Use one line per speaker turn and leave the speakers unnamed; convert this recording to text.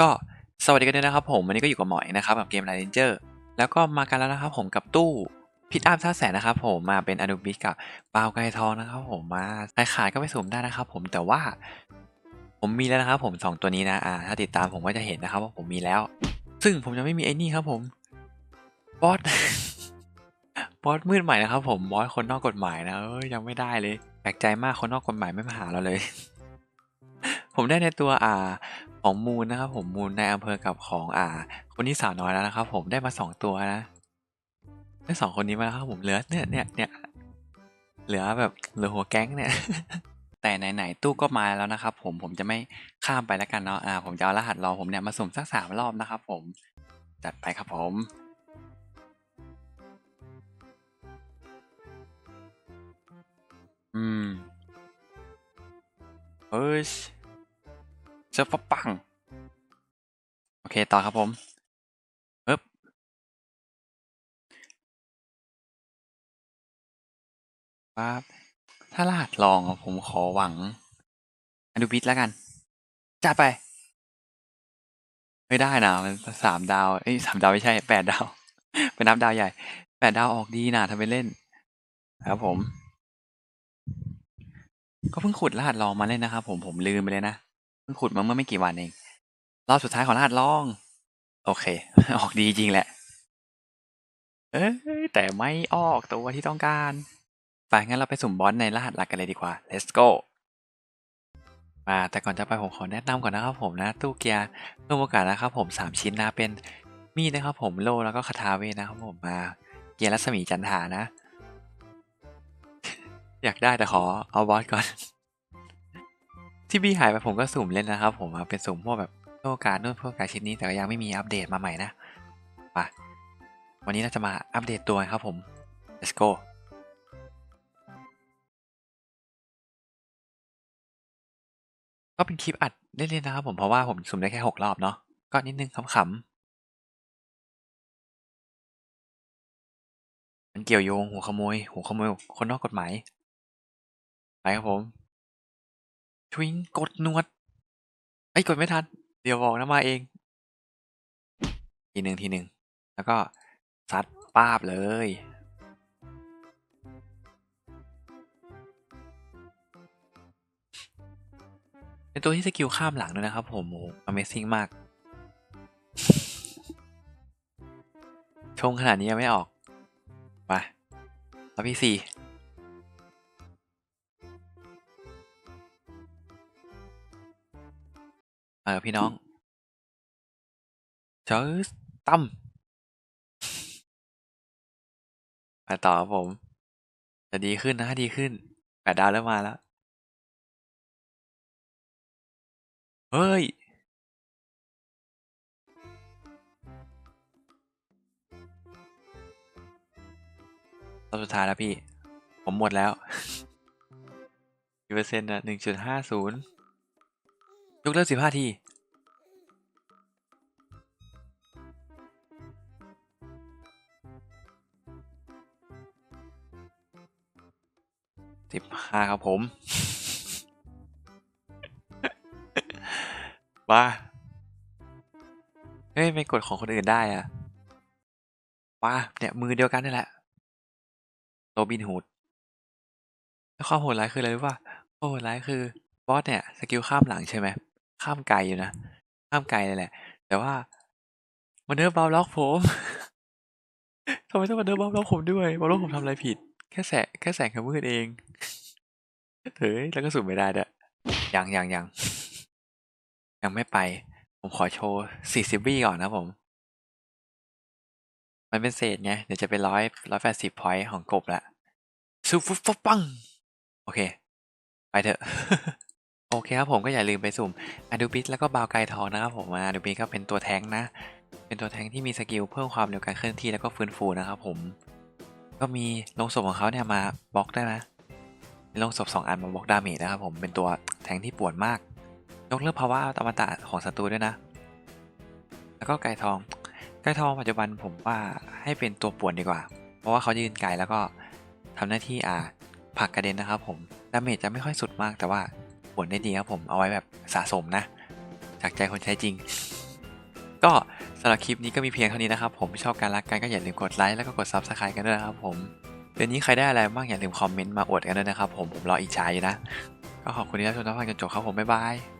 ก็สวัสดีกันด้วยนะครับผมวันนี้ก็อยู่กับหมอยนะครับกับเกม Line Ranger แล้วก็มากันแล้วนะครับผมกับตู้พิทอัพท่าแสนนะครับผมมาเป็นอนุบิสกับเปาไกทองนะครับผมมาใครขายก็ไปสุ่มได้นะครับผมแต่ว่าผมมีแล้วนะครับผมสองตัวนี้นะอ่าถ้าติดตามผมก็จะเห็นนะครับว่าผมมีแล้ว ซึ่งผมยังไม่มีไอ้นี่ครับผมบอสบอสมืดใหม่นะครับผมบอสคนนอกกฎหมายนะเอ้ยยังไม่ได้เลยแปลกใจมากคนนอกกฎหมายไม่มาหาเราเลย ผมได้ในตัวอ่าของมูลนะครับผมมูลในอำเภอกับของอ่า คนนี้สาวน้อยแล้วนะครับ ผมได้มาสองตัวนะได้สองคนนี้มาแล้วครับผมเหลือเนี่ยเนี่ยเนี่ยเหลือแบบเหลือหัวแก๊งเนี่ยแต่ไหนๆตู้ก็มาแล้วนะครับ ผมผมจะไม่ข้ามไปแล้วกันเนาะอ่า ผมจะเอารหัสรอผมเนี่ยมาสุ่มสักสามรอบนะครับ ผมจัดไปครับผมอืมเเจอปะปัง โอเค ต่อครับผมปึ๊บปั๊บถ้ารหัสลองผมขอหวังอนุบิทแล้วกัน จัดไป ไม่ได้นะ มันสามดาว เอ้ยสามดาวไม่ใช่แปดดาว เป็นนับดาวใหญ่แปดดาวออกดีนะทำเป็นเล่น ครับผม ก็เพิ่งขุดรหัสลองมาเล่นนะครับผมผมลืมไปเลยนะ พิ่งขุดมาเมื่อไม่กี่วันเอง รอบสุดท้ายของรหัสลอง โอเค ออกดีจริงแหละ เอ้แต่ไม่ออกตัวที่ต้องการไปงั้นเราไปสุ่มบอสในรหัสหลักกันเลยดีกว่า let's go มาแต่ก่อนจะไปผมขอแนะนำก่อนนะครับผมนะตู้เกียร์เพิ่มโอกาสนะครับผมสามชิ้นนะเป็นมีดนะครับผมโลแล้วก็คาถาเวนะครับผมมา เกียร์รัศมีจันทานะ อยากได้แต่ขอเอาบอสก่อน ที่บีหายไปผมก็สุ่มเล่นนะครับ ผมเป็นสุ่มพวกแบบโอกาสนู่นพวกการชิ้นนี้แต่ก็ยังไม่มีอัปเดตมาใหม่นะไปวันนี้เราจะมาอัปเดตตัวครับผม let's go ก็เป็นคลิปอัดเล่นๆนะครับผมเพราะว่าผมสุ่มได้แค่หกรอบเนาะก็นิดนึงขำๆมันเกี่ยวโยงหัวขโมยหัวขโมยคนนอกกฎหมายไปครับผม วิงกดนวดไอ้กดไม่ทัน เดี๋ยวบอกนะมาเอง ทีหนึ่งทีหนึ่งแล้วก็ซัดป้าบเลย เป็นตัวที่สกิลข้ามหลังด้วยนะครับผมโอ้ Amazing มาก ชงขนาดนี้ยังไม่ออก ไปรอบที่สี่ เออพี่น้องเจอตั้มไปต่อครับผมจะดีขึ้นนะดีขึ้นแปดดาวแล้วมาแล้ว เฮ้ยรอบสุดท้ายแล้วพี่ ผมหมดแล้วกี่เปอร์เซ็นต์อะหนึ่งจุดห้าศูนย์ กเลิกสิบห้าที สิบห้าครับผมว่าเฮ้ย ไม่กดของคนอื่นได้อะว่าเนี่ย มือเดียวกันนี่แหละโรบินฮูดแล้วความโหดร้ายคืออะไรรู้ป่ะความโหดร้ายคือบอสเนี่ย สกิลข้ามหลังใช่ไหม ข้ามไกลอยู่นะ ข้ามไกลเลยแหละ แต่ว่ามันเนิร์ฟบาล็อกผมทำไมต้องมาเนิร์ฟบาล็อกผมด้วยบาล็อกผมทำอะไรผิด แค่แสงแค่แสงกับมืดเองเฮ้ยแล้วก็สุ่มไม่ได้ด้วยยังยังยังยังไม่ไป ผมขอโชว์สี่สิบวิก่อนนะผม มันเป็นเศษไง เดี๋ยวจะเป็นร้อยร้อยแปดสิบพอยต์ของกบละซูฟุฟปัง โอเค ไปเถอะ โอเคครับผมก็อย่าลืมไปสุ่มอดูบิสแล้วก็บาวไกทองนะครับผมอดูบิสก็เป็นตัวแทงนะ เป็นตัวแทงที่มีสกิลเพิ่มความเร็วการเคลื่อนที่แล้วก็ฟื้นฟูนะครับผม ก็มีลงศพของเขาเนี่ยมาบล็อกได้นะลงศพสองอันมาบล็อกดาเมจนะครับผมเป็นตัวแทงที่ปวดมาก ยกเลิกภาวะอมตะของศัตรูด้วยนะ แล้วก็ไก่ทอง ไก่ทองปัจจุบันผมว่าให้เป็นตัวปวนดีกว่า เพราะว่าเขายืนไกลแล้วก็ทำหน้าที่อ่าผักกระเด็นนะครับผมดาเมจจะไม่ค่อยสุดมากแต่ว่า ผลได้ดีครับผมเอาไว้แบบสะสมนะ จากใจคนใช้จริง ก็สำหรับคลิปนี้ก็มีเพียงเท่านี้นะครับ ผมชอบการรักกันก็อย่าลืมกดไลค์แล้วก็กด Subscribe กันด้วยนะครับผมเดือนนี้ใครได้อะไรบ้างอย่าลืมคอมเมนต์มาอวดกันด้วยนะครับผมผมรออิจฉาอยู่นะ ก็ขอบคุณที่รับชมรับฟังจนจบครับผมบ๊ายบาย